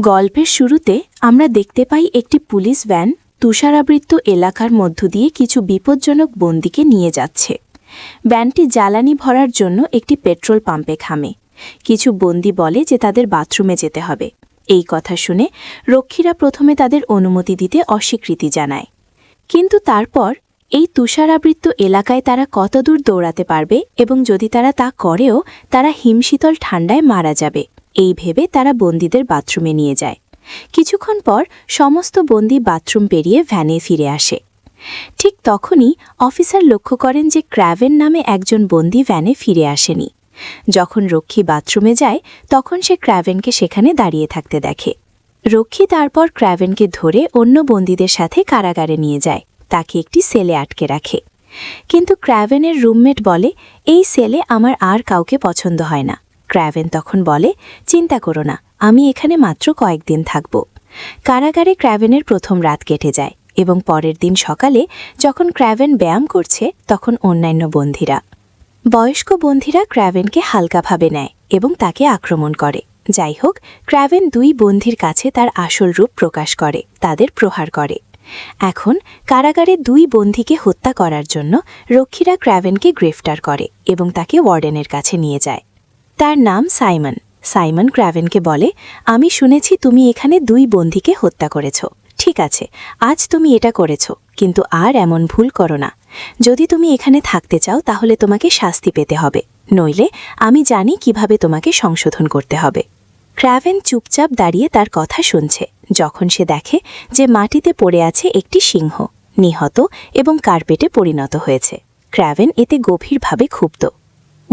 গল্পের শুরুতে আমরা দেখতে পাই একটি পুলিশ ভ্যান তুষারাবৃত্ত এলাকার মধ্য দিয়ে কিছু বিপজ্জনক বন্দিকে নিয়ে যাচ্ছে। ভ্যানটি জ্বালানি ভরার জন্য একটি পেট্রোল পাম্পে খামে কিছু বন্দি বলে যে তাদের বাথরুমে যেতে হবে। এই কথা শুনে রক্ষীরা প্রথমে তাদের অনুমতি দিতে অস্বীকৃতি জানায়। কিন্তু তারপর এই তুষারাবৃত্ত এলাকায় তারা কতদূর দৌড়াতে পারবে এবং যদি তারা তা করেও, তারা হিমশীতল ঠান্ডায় মারা যাবে। এই ভেবে তারা বন্দীদের বাথরুমে নিয়ে যায়। কিছুক্ষণ পর সমস্ত বন্দি বাথরুম পেরিয়ে ভ্যানে ফিরে আসে। ঠিক তখনই অফিসার লক্ষ্য করেন যে ক্র্যাভেন নামে একজন বন্দি ভ্যানে ফিরে আসেনি। যখন রক্ষী বাথরুমে যায়, তখন সে ক্র্যাভেনকে সেখানে দাঁড়িয়ে থাকতে দেখে। রক্ষী তারপর ক্র্যাভেনকে ধরে অন্য বন্দীদের সাথে কারাগারে নিয়ে যায়। তাকে একটি সেলে আটকে রাখে। কিন্তু ক্র্যাভেনের রুমমেট বলে, এই সেলে আমার আর কাউকে পছন্দ হয় না। ক্র্যাভেন তখন বলে, চিন্তা করো না, আমি এখানে মাত্র কয়েকদিন থাকব। কারাগারে ক্র্যাভেনের প্রথম রাত কেটে যায় এবং পরের দিন সকালে যখন ক্র্যাভেন ব্যায়াম করছে, তখন অন্যান্য বন্ধিরা। বয়স্ক বন্ধিরা ক্র্যাভেনকে হালকাভাবে নেয় এবং তাকে আক্রমণ করে। যাই হোক, ক্র্যাভেন দুই বন্ধির কাছে তার আসল রূপ প্রকাশ করে, তাদের প্রহার করে। এখন কারাগারে দুই বন্ধিকে হত্যা করার জন্য রক্ষীরা ক্র্যাভেনকে গ্রেফতার করে এবং তাকে ওয়ার্ডেনের কাছে নিয়ে যায়। তার নাম সাইমন। সাইমন ক্র্যাভেনকে বলে, আমি শুনেছি তুমি এখানে দুই বন্দিকে হত্যা করেছ। ঠিক আছে, আজ তুমি এটা করেছ, কিন্তু আর এমন ভুল করো না। যদি তুমি এখানে থাকতে চাও, তাহলে তোমাকে শাস্তি পেতে হবে। নইলে, আমি জানি কীভাবে তোমাকে সংশোধন করতে হবে ক্র্যাভেন চুপচাপ দাঁড়িয়ে তার কথা শুনছে, যখন সে দেখে যে মাটিতে পড়ে আছে একটি সিংহ, নিহত এবং কার্পেটে পরিণত হয়েছে। ক্র্যাভেন এতে গভীরভাবে ক্ষুব্ধ।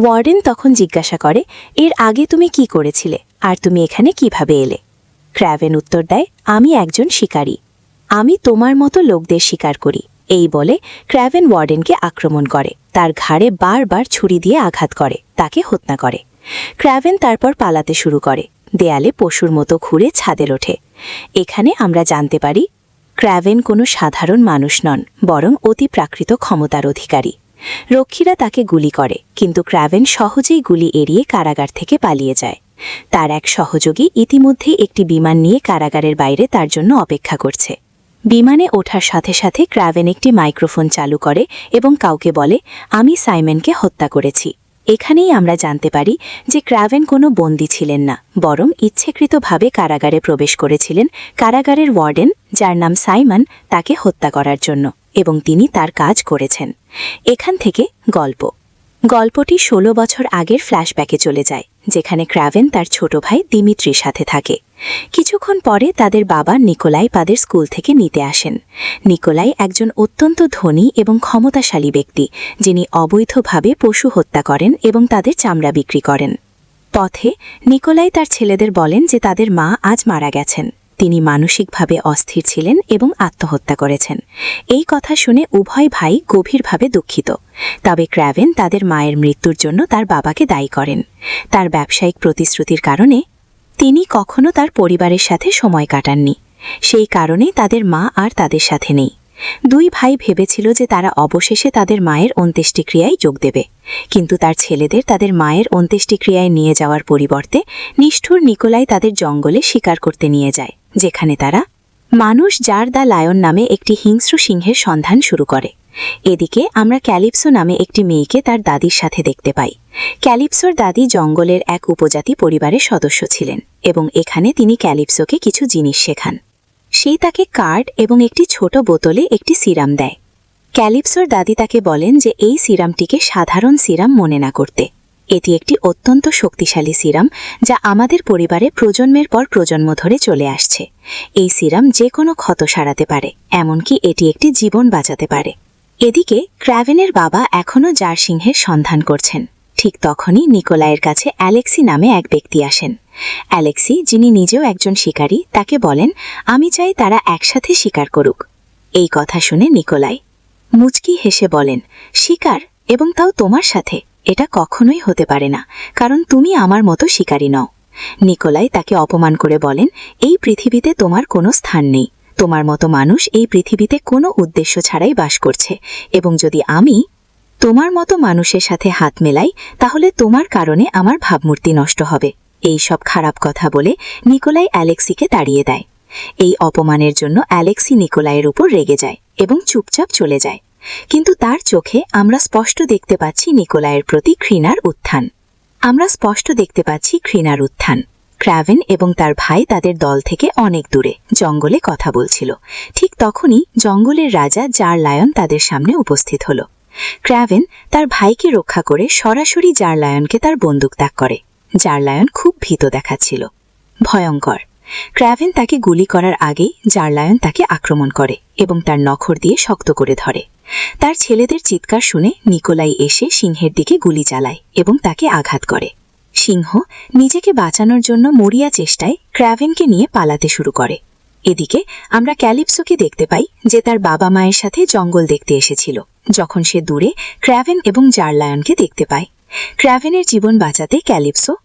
ওয়ার্ডেন তখন জিজ্ঞাসা করে, এর আগে তুমি কি করেছিলে? আর তুমি এখানে কীভাবে এলে? ক্র্যাভেন উত্তর দেয়, আমি একজন শিকারী। আমি তোমার মতো লোকদের শিকার করি। এই বলে ক্র্যাভেন ওয়ার্ডেনকে আক্রমণ করে। তার ঘাড়ে বারবার ছুরি দিয়ে আঘাত করে, তাকে হত্যা করে। ক্র্যাভেন তারপর পালাতে শুরু করে। দেয়ালে পশুর মতো ঘুরে ছাদে ওঠে। এখানে আমরা জানতে পারি, ক্র্যাভেন কোনো সাধারণ মানুষ নন, বরং অতি প্রাকৃত ক্ষমতার অধিকারী। রক্ষীরা তাকে গুলি করে, কিন্তু ক্র্যাভেন সহজেই গুলি এড়িয়ে কারাগার থেকে পালিয়ে যায়। তার এক সহযোগী ইতিমধ্যেই একটি বিমান নিয়ে কারাগারের বাইরে তার জন্য অপেক্ষা করছে। বিমানে ওঠার সাথে সাথে ক্র্যাভেন একটি মাইক্রোফোন চালু করে এবং কাউকে বলে, আমি সাইমনকে হত্যা করেছি। এখানেই আমরা জানতে পারি যে ক্র্যাভেন কোনো বন্দী ছিলেন না, বরং ইচ্ছেকৃতভাবে কারাগারে প্রবেশ করেছিলেন কারাগারের ওয়ার্ডেন, যার নাম সাইমন, তাকে হত্যা করার জন্য। এবং তিনি তার কাজ করেছেন। এখান থেকে গল্প। গল্পটি ১৬ বছর আগের ফ্ল্যাশব্যাকে চলে যায়, যেখানে ক্র্যাভেন তার ছোট ভাই দিমিত্রির সাথে থাকে। কিছুক্ষণ পরে তাদের বাবা নিকোলাই তাদের স্কুল থেকে নিতে আসেন। নিকোলাই একজন অত্যন্ত ধনী এবং ক্ষমতাশালী ব্যক্তি, যিনি অবৈধভাবে পশু হত্যা করেন এবং তাদের চামড়া বিক্রি করেন। পথে নিকোলাই তার ছেলেদের বলেন যে তাদের মা আজ মারা গেছেন। তিনি মানসিকভাবে অস্থির ছিলেন এবং আত্মহত্যা করেছেন। এই কথা শুনে উভয় ভাই গভীরভাবে দুঃখিত। তবে ক্র্যাভেন তাদের মায়ের মৃত্যুর জন্য তার বাবাকে দায়ী করেন। তার ব্যবসায়িক প্রতিশ্রুতির কারণে তিনি কখনো তার পরিবারের সাথে সময় কাটাননি। সেই কারণে তাদের মা আর তাদের সাথে নেই। দুই ভাই ভেবেছিল যে তারা অবশেষে তাদের মায়ের অন্ত্যেষ্টিক্রিয়ায় যোগ দেবে। কিন্তু তার ছেলেদের তাদের মায়ের অন্ত্যেষ্টিক্রিয়ায় নিয়ে যাওয়ার পরিবর্তে নিষ্ঠুর নিকোলাই তাদের জঙ্গলে শিকার করতে নিয়ে যায়। যেখানে তারা মানুষ যার দা লায়ন নামে একটি হিংস্র সিংহের সন্ধান শুরু করে। এদিকে আমরা ক্যালিপসো নামে একটি মেয়েকে তার দাদির সাথে দেখতে পাই। ক্যালিপসোর দাদি জঙ্গলের এক উপজাতি পরিবারের সদস্য ছিলেন এবং এখানে তিনি ক্যালিপসোকে কিছু জিনিস শেখান। সেই তাকে কার্ড এবং একটি ছোট বোতলে একটি সিরাম দেয়। ক্যালিপসোর দাদি তাকে বলেন যে এই সিরামটিকে সাধারণ সিরাম মনে না করতে। এটি একটি অত্যন্ত শক্তিশালী সিরাম যা আমাদের পরিবারে প্রজন্মের পর প্রজন্ম ধরে চলে আসছে। এই সিরাম যে কোনো ক্ষত সারাতে পারে, এমনকি এটি একটি জীবন বাঁচাতে পারে। এদিকে, ক্র্যাভেনের বাবা এখনও জার সিংহের সন্ধান করছেন। ঠিক তখনই নিকোলাইয়ের কাছে অ্যালেক্সি নামে এক ব্যক্তি আসেন। অ্যালেক্সি, যিনি নিজেও একজন শিকারী, তাকে বলেন, আমি চাই তারা একসাথে শিকার করুক। এই কথা শুনে নিকোলাই মুচকি হেসে বলেন, শিকার, এবং তাও তোমার সাথে। এটা কখনোই হতে পারে না, কারণ তুমি আমার মতো শিকারী নও। নিকোলাই তাকে অপমান করে বলেন, এই পৃথিবীতে তোমার কোনো স্থান নেই। তোমার মতো মানুষ এই পৃথিবীতে কোনো উদ্দেশ্য ছাড়াই বাস করছে। এবং যদি আমি তোমার মতো মানুষের সাথে হাত মেলাই, তাহলে তোমার কারণে আমার ভাবমূর্তি নষ্ট হবে। এই সব খারাপ কথা বলে নিকোলাই অ্যালেক্সিকে তাড়িয়ে দেয়। এই অপমানের জন্য অ্যালেক্সি নিকোলাইয়ের উপর রেগে যায় এবং চুপচাপ চলে যায়। কিন্তু তার চোখে আমরা স্পষ্ট দেখতে পাচ্ছি নিকোলাইয়ের প্রতি ঘৃণার উত্থান। আমরা স্পষ্ট দেখতে পাচ্ছি ঘৃণার উত্থান। ক্র্যাভেন এবং তার ভাই তাদের দল থেকে অনেক দূরে, জঙ্গলে কথা বলছিল। ঠিক তখনই জঙ্গলের রাজা জার লায়ন তাদের সামনে উপস্থিত হল। ক্র্যাভেন তার ভাইকে রক্ষা করে সরাসরি জার লায়নকে তার বন্দুক ত্যাগ করে। জার লায়ন খুব ভীত দেখাচ্ছিল। ভয়ঙ্কর। ক্র্যাভেন তাকে গুলি করার আগেই জার লায়ন তাকে আক্রমণ করে এবং তার নখর দিয়ে শক্ত করে ধরে। তার ছেলেদের চিৎকার শুনে নিকোলাই এসে সিংহের দিকে গুলি চালায় এবং তাকে আঘাত করে। সিংহ নিজেকে বাঁচানোর জন্য মরিয়া চেষ্টায় ক্র্যাভেনকে নিয়ে পালাতে শুরু করে। এদিকে আমরা ক্যালিপসোকে দেখতে পাই যে তার বাবা মায়ের সাথে জঙ্গল দেখতে এসেছিল, যখন সে দূরে ক্র্যাভেন এবং জারলায়নকে দেখতে পায়। ক্র্যাভেনের জীবন বাঁচাতে ক্যালিপসো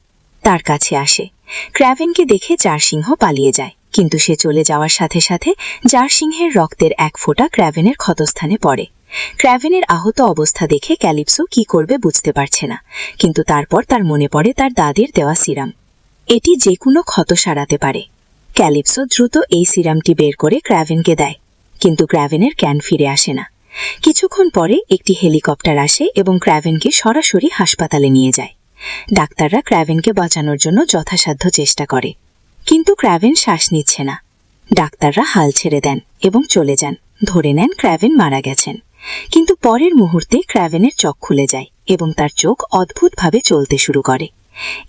তার কাছে আসে। ক্র্যাভেনকে দেখে জার সিংহ পালিয়ে যায়। কিন্তু সে চলে যাওয়ার সাথে সাথে জার সিংহের রক্তের এক ফোঁটা ক্র্যাভেনের ক্ষতস্থানে পড়ে। ক্র্যাভেনের আহত অবস্থা দেখে ক্যালিপসো কি করবে বুঝতে পারছে না, কিন্তু তারপর তার মনে পড়ে তার দাদির দেওয়া সিরাম। এটি যে কোনো ক্ষত সারাতে পারে। ক্যালিপসো দ্রুত এই সিরামটি বের করে ক্র্যাভেনকে দেয়, কিন্তু ক্র্যাভেনের ক্যান ফিরে আসে না। কিছুক্ষণ পরে একটি হেলিকপ্টার আসে এবং ক্র্যাভেনকে সরাসরি হাসপাতালে নিয়ে যায়। ডাক্তাররা ক্র্যাভেনকে বাঁচানোর জন্য যথাসাধ্য চেষ্টা করে। কিন্তু ক্র্যাভেন শ্বাস নিচ্ছে না। ডাক্তাররা হাল ছেড়ে দেন এবং চলে যান। ধরে নেন ক্র্যাভেন মারা গেছেন। কিন্তু পরের মুহূর্তে ক্র্যাভেনের চোখ খুলে যায় এবং তার চোখ অদ্ভুতভাবে চলতে শুরু করে।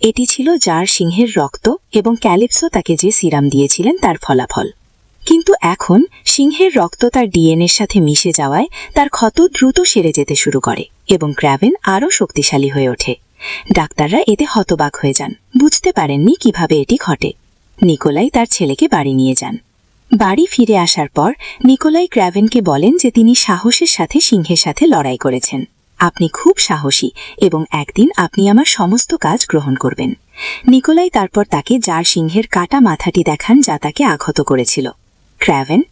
এটি ছিল যার সিংহের রক্ত এবং ক্যালিপসো তাকে যে সিরাম দিয়েছিলেন তার ফলাফল। কিন্তু এখন সিংহের রক্ত তার ডিএনএর সাথে মিশে যাওয়ায় তার ক্ষত দ্রুত সেরে যেতে শুরু করে এবং ক্র্যাভেন আরও শক্তিশালী হয়ে ওঠে। ডাক্তাররা এতে হতবাক হয়ে যান। বুঝতে পারেননি কীভাবে এটি ঘটে। নিকোলাই তার ছেলেকে বাড়ি নিয়ে যান। বাড়ি ফিরে আসার পর নিকোলাই ক্র্যাভেনকে বলেন যে তিনি সাহসের সাথে সিংহের সাথে লড়াই করেছেন। আপনি খুব সাহসী এবং একদিন আপনি আমার সমস্ত কাজ গ্রহণ করবেন। নিকোলাই তারপর তাকে যার সিংহের কাটা মাথাটি দেখান যা তাকে আঘত করেছিল। ক্র্যাভেন,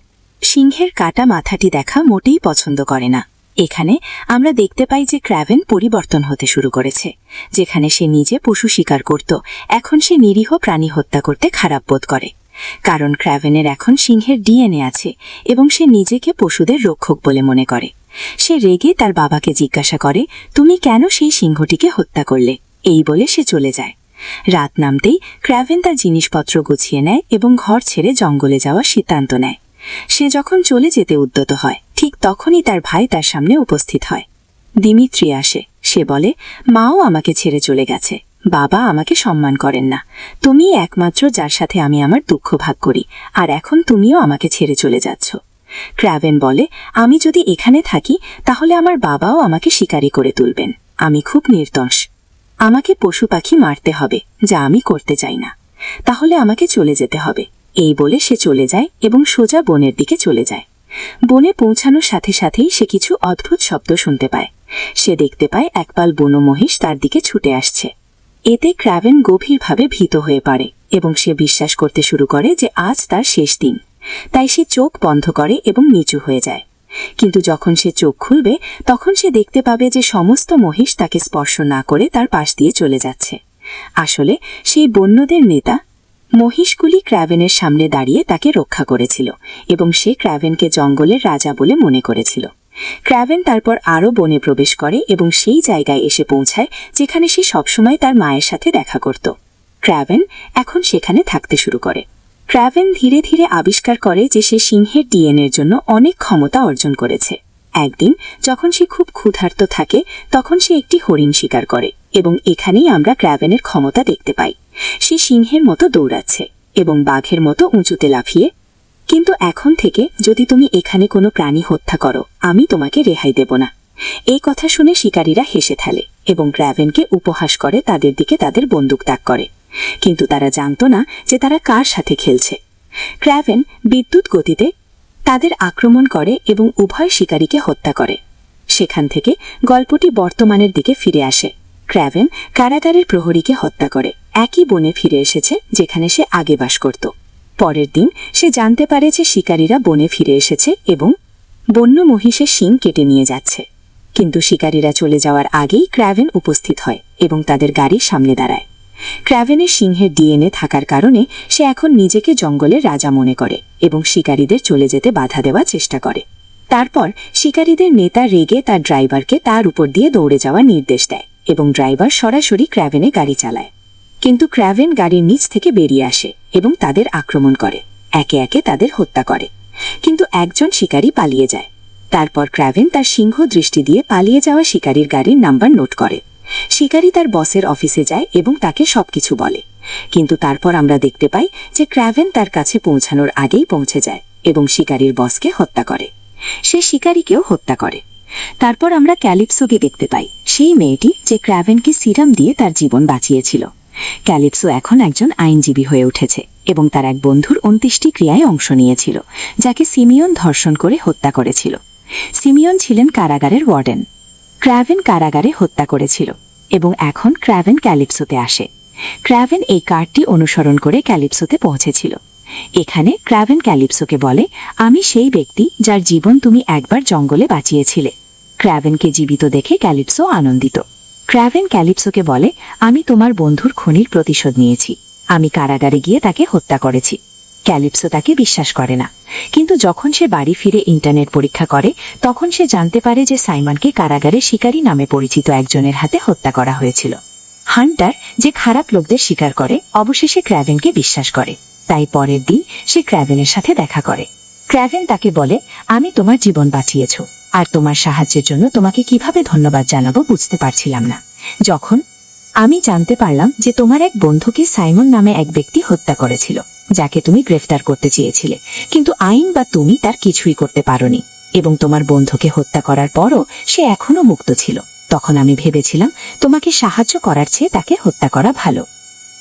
সিংহের কাটা মাথাটি দেখা মোটেই পছন্দ করে না। এখানে আমরা দেখতে পাই যে ক্র্যাভেন পরিবর্তন হতে শুরু করেছে, যেখানে সে নিজে পশু শিকার করত। এখন সে নিরীহ প্রাণী হত্যা করতে খারাপ বোধ করে, কারণ ক্র্যাভেনের এখন সিংহের ডিএনএ আছে এবং সে নিজেকে পশুদের রক্ষক বলে মনে করে। সে রেগে তার বাবাকে জিজ্ঞাসা করে, তুমি কেন সেই সিংহটিকে হত্যা করলে? এই বলে সে চলে যায়। রাত নামতেই ক্র্যাভেন তার জিনিসপত্র গুছিয়ে নেয় এবং ঘর ছেড়ে জঙ্গলে যাওয়ার সিদ্ধান্ত নেয়। সে যখন চলে যেতে উদ্যত হয় ঠিক তখনই তার ভাই তার সামনে উপস্থিত হয়। দিমিত্রি আসে। সে বলে, মাও আমাকে ছেড়ে চলে গেছে। বাবা আমাকে সম্মান করেন না। তুমি একমাত্র যার সাথে আমি আমার দুঃখ ভাগ করি, আর এখন তুমিও আমাকে ছেড়ে চলে যাচ্ছ। ক্র্যাভেন বলে, আমি যদি এখানে থাকি, তাহলে আমার বাবাও আমাকে শিকারি করে তুলবেন। আমি খুব নির্দোষ। আমাকে পশু পাখি মারতে হবে, যা আমি করতে চাই না। তাহলে আমাকে চলে যেতে হবে। এই বলে সে চলে যায় এবং সোজা বনের দিকে চলে যায়। বনে পৌঁছানোর সাথে সাথেই সে কিছু অদ্ভুত শব্দ শুনতে পায়। সে দেখতে পায় একপাল বন মহিষ তার দিকে ছুটে আসছে। এতে ক্র্যাভেন গভীরভাবে ভীত হয়ে পড়ে এবং সে বিশ্বাস করতে শুরু করে যে আজ তার শেষ দিন। তাই সে চোখ বন্ধ করে এবং নিচু হয়ে যায়। কিন্তু যখন সে চোখ খুলবে, তখন সে দেখতে পাবে যে সমস্ত মহিষ তাকে স্পর্শ না করে তার পাশ দিয়ে চলে যাচ্ছে। আসলে সেই বন্যদের নেতা মহিষগুলি ক্র্যাভেনের সামনে দাঁড়িয়ে তাকে রক্ষা করেছিল এবং সে ক্র্যাভেনকে জঙ্গলের রাজা বলে মনে করেছিল। ক্র্যাভেন তারপর আরও বনে প্রবেশ করে এবং সেই জায়গায় এসে পৌঁছায় যেখানে সে সবসময় তার মায়ের সাথে দেখা করত। ক্র্যাভেন এখন সেখানে থাকতে শুরু করে। ক্র্যাভেন ধীরে ধীরে আবিষ্কার করে যে সে সিংহের ডিএনএর জন্য অনেক ক্ষমতা অর্জন করেছে। একদিন যখন সে খুব ক্ষুধার্ত থাকে, তখন সে একটি হরিণ শিকার করে। এবং এখানেই আমরা ক্র্যাভেনের ক্ষমতা দেখতে পাই। সে সিংহের মতো দৌড়াচ্ছে এবং বাঘের মতো উঁচুতে লাফিয়ে, কিন্তু এখন থেকে যদি তুমি এখানে কোনো প্রাণী হত্যা করো, আমি তোমাকে রেহাই দেব না। এই কথা শুনে শিকারীরা হেসে ফেলে এবং ক্র্যাভেনকে উপহাস করে তাদের দিকে তাদের বন্দুক ত্যাগ করে। কিন্তু তারা জানত না যে তারা কার সাথে খেলছে। ক্র্যাভেন বিদ্যুৎ গতিতে তাদের আক্রমণ করে এবং উভয় শিকারীকে হত্যা করে। সেখান থেকে গল্পটি বর্তমানের দিকে ফিরে আসে। ক্র্যাভেন কারাগারের প্রহরীকে হত্যা করে। একই বনে ফিরে এসেছে, যেখানে সে আগে বাস করত। পরের দিন সে জানতে পারে যে শিকারীরা বনে ফিরে এসেছে এবং বন্য মহিষের শিং কেটে নিয়ে যাচ্ছে। কিন্তু শিকারীরা চলে যাওয়ার আগেই ক্র্যাভেন উপস্থিত হয় এবং তাদের গাড়ির সামনে দাঁড়ায়। ক্র্যাভেনের সিংহের ডিএনএ থাকার কারণে সে এখন নিজেকে জঙ্গলের রাজা মনে করে এবং শিকারীদের চলে যেতে বাধা দেওয়ার চেষ্টা করে। তারপর শিকারীদের নেতা রেগে তার ড্রাইভারকে তার উপর দিয়ে দৌড়ে যাওয়ার নির্দেশ দেয়। এবং ড্রাইভার সরাসরি ক্র্যাভেনে গাড়ি চালায়। কিন্তু ক্র্যাভেন গাড়ির নিচ থেকে বেরিয়ে আসে এবং তাদের আক্রমণ করে। একে একে তাদের হত্যা করে। কিন্তু একজন শিকারী পালিয়ে যায়। তারপর ক্র্যাভেন তার সিংহ দৃষ্টি দিয়ে পালিয়ে যাওয়া শিকারীর গাড়ির নাম্বার নোট করে। শিকারী তার বসের অফিসে যায় এবং তাকে সবকিছু বলে। কিন্তু তারপর আমরা দেখতে পাই যে ক্র্যাভেন তার কাছে পৌঁছানোর আগেই পৌঁছে যায় এবং শিকারীর বসকে হত্যা করে। সে শিকারীকেও হত্যা করে। তারপর আমরা ক্যালিপসোকে দেখতে পাই। সেই মেয়েটি যে ক্র্যাভেনকে সিরাম দিয়ে তার জীবন বাঁচিয়েছিল। ক্যালিপসো এখন একজন আইনজীবী হয়ে উঠেছে এবং তার এক বন্ধুর অন্ত্যেষ্টি ক্রিয়ায় অংশ নিয়েছিল, যাকে সিমিয়ন ধর্ষণ করে হত্যা করেছিল। সিমিয়ন ছিলেন কারাগারের ওয়ার্ডেন। ক্র্যাভেন কারাগারে হত্যা করেছিল এবং এখন ক্র্যাভেন ক্যালিপসোতে আসে। ক্র্যাভেন এই কার্ডটি অনুসরণ করে ক্যালিপসোতে পৌঁছেছিল। এখানে ক্র্যাভেন ক্যালিপসোকে বলে, আমি সেই ব্যক্তি যার জীবন তুমি একবার জঙ্গলে বাঁচিয়েছিলে। ক্র্যাভেনকে জীবিত দেখে ক্যালিপসো আনন্দিত। ক্র্যাভেন ক্যালিপসোকে বলে, আমি তোমার বন্ধুর খুনির প্রতিশোধ নিয়েছি। আমি কারাগারে গিয়ে তাকে হত্যা করেছি। ক্যালিপসো তাকে বিশ্বাস করে না। কিন্তু যখন সে বাড়ি ফিরে ইন্টারনেট পরীক্ষা করে, তখন সে জানতে পারে যে সাইমনকে কারাগারে শিকারী নামে পরিচিত একজনের হাতে হত্যা করা হয়েছিল। হান্টার, যে খারাপ লোকদের স্বীকার করে, অবশেষে ক্র্যাভেনকে বিশ্বাস করে। তাই পরের দিন সে ক্র্যাভেনের সাথে দেখা করে। ক্র্যাভেন তাকে বলে, আমি তোমার জীবন বাঁচিয়েছ। আর তোমার সাহায্যের জন্য তোমাকে কীভাবে ধন্যবাদ জানাব বুঝতে পারছিলাম না। যখন আমি জানতে পারলাম যে তোমার এক বন্ধুকে সাইমন নামে এক ব্যক্তি হত্যা করেছিল, যাকে তুমি গ্রেফতার করতে চেয়েছিলে, কিন্তু আইন বা তুমি তার কিছুই করতে পারোনি এবং তোমার বন্ধুকে হত্যা করার পরও সে এখনও মুক্ত ছিল। তখন আমি ভেবেছিলাম, তোমাকে সাহায্য করার চেয়ে তাকে হত্যা করা ভালো।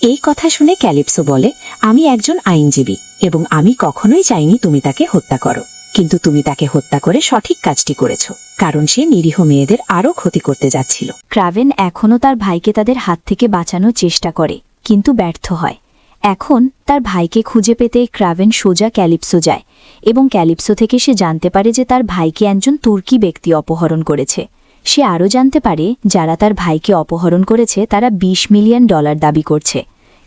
এই কথা শুনে ক্যালিপসো বলে, আমি একজন আইনজীবী এবং আমি কখনোই চাইনি তুমি তাকে হত্যা করো। কিন্তু তুমি তাকে হত্যা করে সঠিক কাজটি করেছ, কারণ সে নিরীহ মেয়েদের আরও ক্ষতি করতে যাচ্ছিল। ক্রাভেন এখনও তার ভাইকে তাদের হাত থেকে বাঁচানোর চেষ্টা করে, কিন্তু ব্যর্থ হয়। এখন তার ভাইকে খুঁজে পেতে ক্রাভেন সোজা ক্যালিপসো যায়, এবং ক্যালিপসো থেকে সে জানতে পারে যে তার ভাইকে একজন তুর্কি ব্যক্তি অপহরণ করেছে। সে আরও জানতে পারে, যারা তার ভাইকে অপহরণ করেছে, তারা ২০ মিলিয়ন ডলার দাবি করছে।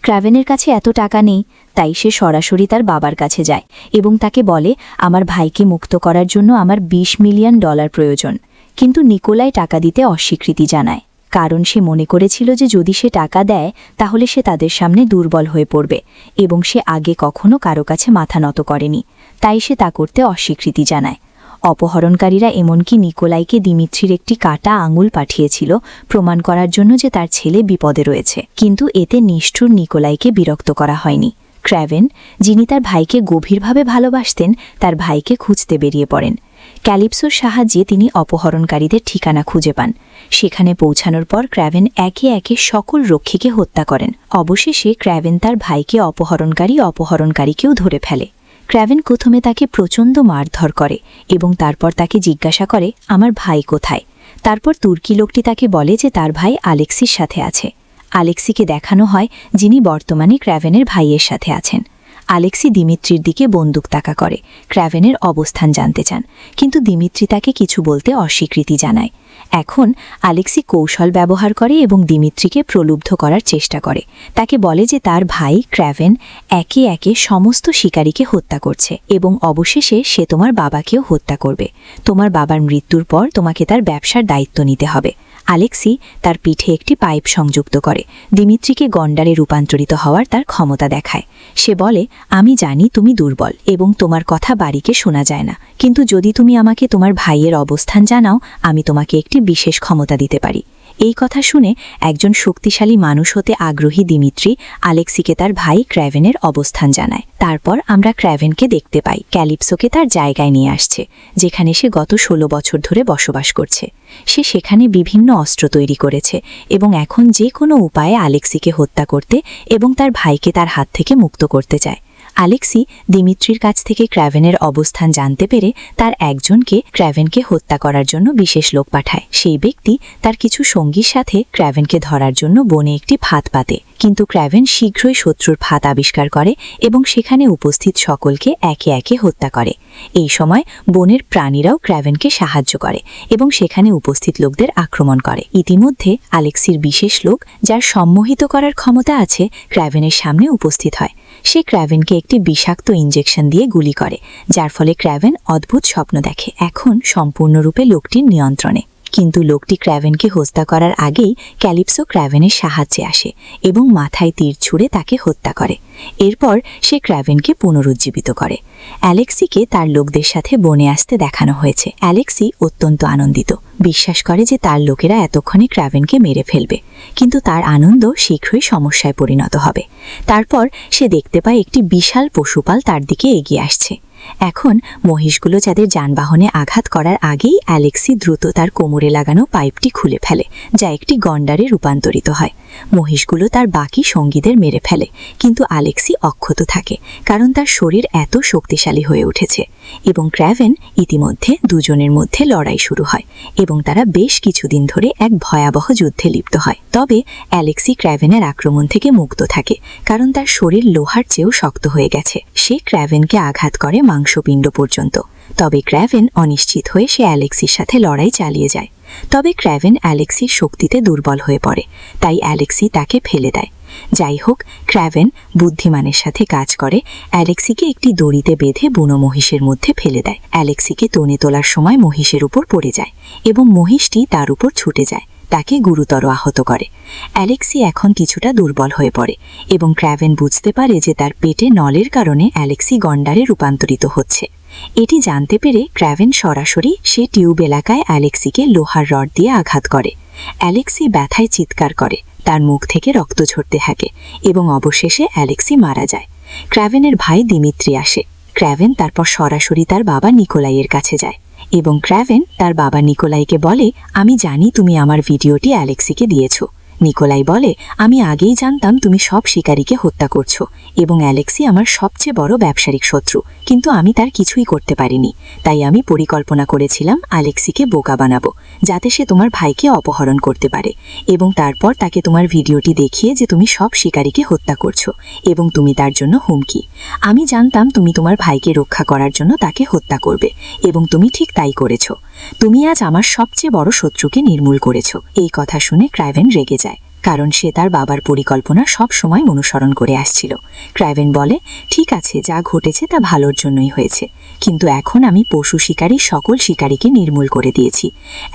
ক্রাভেনের কাছে এত টাকা নেই তাই সে সরাসরি তার বাবার কাছে যায় এবং তাকে বলে, আমার ভাইকে মুক্ত করার জন্য আমার ২০ মিলিয়ন ডলার প্রয়োজন। কিন্তু নিকোলাই টাকা দিতে অস্বীকৃতি জানায়, কারণ সে মনে করেছিল যে যদি সে টাকা দেয়, তাহলে সে তাদের সামনে দুর্বল হয়ে পড়বে এবং সে আগে কখনো কারও কাছে মাথা নত করেনি। তাই সে তা করতে অস্বীকৃতি জানায়। অপহরণকারীরা এমনকি নিকোলাইকে দিমিত্রির একটি কাটা আঙুল পাঠিয়েছিল প্রমাণ করার জন্য যে তার ছেলে বিপদে রয়েছে। কিন্তু এতে নিষ্ঠুর নিকোলাইকে বিরক্ত করা হয়নি। ক্র্যাভেন, যিনি তার ভাইকে গভীরভাবে ভালোবাসতেন, তার ভাইকে খুঁজতে বেরিয়ে পড়েন। ক্যালিপসোর সাহায্যে তিনি অপহরণকারীদের ঠিকানা খুঁজে পান। সেখানে পৌঁছানোর পর ক্র্যাভেন একে একে সকল রক্ষীকে হত্যা করেন। অবশেষে ক্র্যাভেন তার ভাইকে অপহরণকারী অপহরণকারীকেও ধরে ফেলে। ক্র্যাভেন প্রথমে তাকে প্রচণ্ড মারধর করে এবং তারপর তাকে জিজ্ঞাসা করে, আমার ভাই কোথায়? তারপর তুর্কি লোকটি তাকে বলে যে তার ভাই আলেক্সির সাথে আছে। আলেক্সিকে দেখানো হয় যিনি বর্তমানে ক্র্যাভেনের ভাইয়ের সাথে আছেন। আলেক্সি দিমিত্রির দিকে বন্দুক তাকা করে, ক্র্যাভেনের অবস্থান জানতে চান, কিন্তু দিমিত্রি তাকে কিছু বলতে অস্বীকৃতি জানায়। এখন আলেক্সি কৌশল ব্যবহার করে এবং দিমিত্রিকে প্রলুব্ধ করার চেষ্টা করে। তাকে বলে যে তার ভাই ক্র্যাভেন একে একে সমস্ত শিকারীকে হত্যা করছে এবং অবশেষে সে তোমার বাবাকেও হত্যা করবে। তোমার বাবার মৃত্যুর পর তোমাকে তার ব্যবসার দায়িত্ব নিতে হবে। আলেক্সি তার পিঠে একটি পাইপ সংযুক্ত করে। দিমিত্রিকে গন্ডারে রূপান্তরিত হওয়ার তার ক্ষমতা দেখায়। সে বলে, আমি জানি তুমি দুর্বল এবং তোমার কথা বাড়িকে শোনা যায় না। কিন্তু যদি তুমি আমাকে তোমার ভাইয়ের অবস্থান জানাও, আমি তোমাকে একটি বিশেষ ক্ষমতা দিতে পারি। এই কথা শুনে একজন শক্তিশালী মানুষ হতে আগ্রহী দিমিত্রি আলেক্সিকে তার ভাই ক্র্যাভেনের অবস্থান জানায়। তারপর আমরা ক্র্যাভেনকে দেখতে পাই। ক্যালিপসোকে তার জায়গায় নিয়ে আসছে, যেখানে সে গত ষোলো বছর ধরে বসবাস করছে। সে সেখানে বিভিন্ন অস্ত্র তৈরি করেছে এবং এখন যে কোনো উপায়ে আলেক্সিকে হত্যা করতে এবং তার ভাইকে তার হাত থেকে মুক্ত করতে চায়। আলেক্সি দিমিত্রির কাছ থেকে ক্র্যাভেনের অবস্থান জানতে পেরে তার একজনকে ক্র্যাভেনকে হত্যা করার জন্য বিশেষ লোক পাঠায়। সেই ব্যক্তি তার কিছু সঙ্গীর সাথে ক্র্যাভেনকে ধরার জন্য বনে একটি ফাঁদ পাতে। কিন্তু ক্র্যাভেন শীঘ্রই শত্রুর ফাঁদ আবিষ্কার করে এবং সেখানে উপস্থিত সকলকে একে একে হত্যা করে। এই সময় বনের প্রাণীরাও ক্র্যাভেনকে সাহায্য করে এবং সেখানে উপস্থিত লোকদের আক্রমণ করে। ইতিমধ্যে আলেক্সির বিশেষ লোক, যার সম্মোহিত করার ক্ষমতা আছে, ক্র্যাভেনের সামনে উপস্থিত হয়। সে ক্র্যাভেনকে একটি বিষাক্ত ইঞ্জেকশন দিয়ে গুলি করে, যার ফলে ক্র্যাভেন অদ্ভুত স্বপ্ন দেখে, এখন সম্পূর্ণরূপে লোকটির নিয়ন্ত্রণে। কিন্তু লোকটি ক্র্যাভেনকে হত্যা করার আগেই ক্যালিপসো ক্র্যাভেনের সাহায্যে আসে এবং মাথায় তীর ছুঁড়ে তাকে হত্যা করে। এরপর সে ক্র্যাভেনকে পুনরুজ্জীবিত করে। অ্যালেক্সিকে তার লোকদের সাথে বনে আসতে দেখানো হয়েছে। অ্যালেক্সি অত্যন্ত আনন্দিত। বিশ্বাস করে যে তার লোকেরা এতক্ষণে ক্র্যাভেনকে মেরে ফেলবে। কিন্তু তার আনন্দ শীঘ্রই সমস্যায় পরিণত হবে। তারপর সে দেখতে পায় একটি বিশাল পশুপাল তার দিকে এগিয়ে আসছে। এখন মহিষগুলো যাদের যানবাহনে আঘাত করার আগেই অ্যালেক্সি দ্রুত তার কোমরে লাগানো পাইপটি খুলে ফেলে, যা একটি গন্ডারে রূপান্তরিত হয়। মহিষগুলো তার বাকি সঙ্গীদের মেরে ফেলে, কিন্তু আলেক্সি অক্ষত থাকে, কারণ তার শরীর এত শক্তিশালী হয়ে উঠেছে এবং ক্র্যাভেন ইতিমধ্যে দুজনের মধ্যে লড়াই শুরু হয় এবং তারা বেশ কিছুদিন ধরে এক ভয়াবহ যুদ্ধে লিপ্ত হয়। তবে অ্যালেক্সি ক্র্যাভেনের আক্রমণ থেকে মুক্ত থাকে, কারণ তার শরীর লোহার চেয়েও শক্ত হয়ে গেছে। সে ক্র্যাভেনকে আঘাত করে মাংসপিণ্ড পর্যন্ত। তবে ক্র্যাভেন অনিশ্চিত হয়ে সে অ্যালেক্সির সাথে লড়াই চালিয়ে যায়। তবে ক্র্যাভেন অ্যালেক্সির শক্তিতে দুর্বল হয়ে পড়ে, তাই অ্যালেক্সি তাকে ফেলে দেয়। যাই হোক, ক্র্যাভেন বুদ্ধিমানের সাথে কাজ করে, অ্যালেক্সিকে একটি দড়িতে বেঁধে বুনো মহিষের মধ্যে ফেলে দেয়। অ্যালেক্সিকে টনে তোলার সময় মহিষের উপর পড়ে যায় এবং মহিষটি তার উপর ছুটে যায়। তাকে গুরুতর আহত করে। অ্যালেক্সি এখন কিছুটা দুর্বল হয়ে পড়ে এবং ক্র্যাভেন বুঝতে পারে যে তার পেটে নলের কারণে অ্যালেক্সি গন্ডারে রূপান্তরিত হচ্ছে। এটি জানতে পেরে ক্র্যাভেন সরাসরি সে টিউব এলাকায় অ্যালেক্সিকে লোহার রড দিয়ে আঘাত করে। অ্যালেক্সি ব্যথায় চিৎকার করে, তার মুখ থেকে রক্ত ঝরতে থাকে এবং অবশেষে অ্যালেক্সি মারা যায়। ক্র্যাভেনের ভাই দিমিত্রি আসে। ক্র্যাভেন তারপর সরাসরি তার বাবা নিকোলাইয়ের কাছে যায়। এবং ক্র্যাভেন তার বাবা নিকোলাইকে বলে আমি জানি তুমি আমার ভিডিওটি অ্যালেক্সিকে দিয়েছ। নিকোলাই বলে, আমি আগেই জানতাম তুমি সব শিকারীকে হত্যা করছ এবং অ্যালেক্সি আমার সবচেয়ে বড় ব্যবসায়িক শত্রু, কিন্তু আমি তার কিছুই করতে পারিনি। তাই আমি পরিকল্পনা করেছিলাম অ্যালেক্সিকে বোকা বানাবো, যাতে সে তোমার ভাইকে অপহরণ করতে পারে এবং তারপর তাকে তোমার ভিডিওটি দেখিয়ে যে তুমি সব শিকারীকে হত্যা করছ এবং তুমি তার জন্য হুমকি। আমি জানতাম তুমি তোমার ভাইকে রক্ষা করার জন্য তাকে হত্যা করবে এবং তুমি ঠিক তাই করেছ। তুমি আজ আমার সবচেয়ে বড় শত্রুকে নির্মূল করেছ। এই কথা শুনে ক্রাইভেন রেগে যায়, কারণ সে তার বাবার পরিকল্পনা সব সময় অনুসরণ করে আসছিল। ক্রাইভেন বলে, ঠিক আছে, যা ঘটেছে তা ভালোর জন্যই হয়েছে, কিন্তু এখন আমি পশু শিকারী সকল শিকারীকে নির্মূল করে দিয়েছি।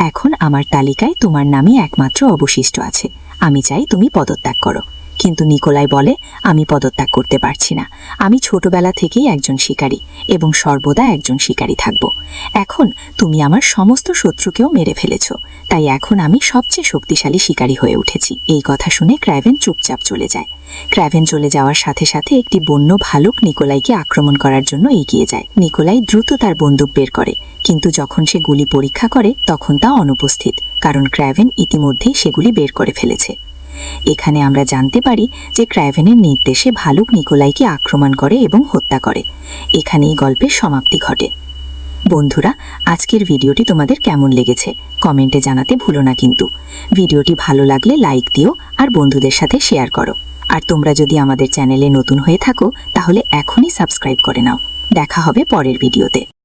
এখন আমার তালিকায় তোমার নামই একমাত্র অবশিষ্ট আছে। আমি চাই তুমি পদত্যাগ করো। কিন্তু নিকোলাই বলে, আমি পদত্যাগ করতে পারছি না। আমি ছোটবেলা থেকেই একজন শিকারী এবং সর্বদা একজন শিকারী থাকব। এখন তুমি আমার সমস্ত শত্রুকেও মেরে ফেলেছ। তাই এখন আমি সবচেয়ে শক্তিশালী শিকারী হয়ে উঠেছি। এই কথা শুনে ক্র্যাভেন চুপচাপ চলে যায়। ক্র্যাভেন চলে যাওয়ার সাথে সাথে একটি বন্য ভালুক নিকোলাইকে আক্রমণ করার জন্য এগিয়ে যায়। নিকোলাই দ্রুত তার বন্দুক বের করে, কিন্তু যখন সে গুলি পরীক্ষা করে, তখন তা অনুপস্থিত, কারণ ক্র্যাভেন ইতিমধ্যেই সেগুলি বের করে ফেলেছে। এখানে আমরা জানতে পারি যে ক্রাইভেনের নির্দেশে ভালুক নিকোলাইকে আক্রমণ করে এবং হত্যা করে। এখানেই গল্পের সমাপ্তি ঘটে। বন্ধুরা, আজকের ভিডিওটি তোমাদের কেমন লেগেছে? কমেন্টে জানাতে ভুলো না কিন্তু। ভিডিওটি ভালো লাগলে লাইক দিও আর বন্ধুদের সাথে শেয়ার করো। আর তোমরা যদি আমাদের চ্যানেলে নতুন হয়ে থাকো, তাহলে এখনই সাবস্ক্রাইব করে নাও। দেখা হবে পরের ভিডিওতে।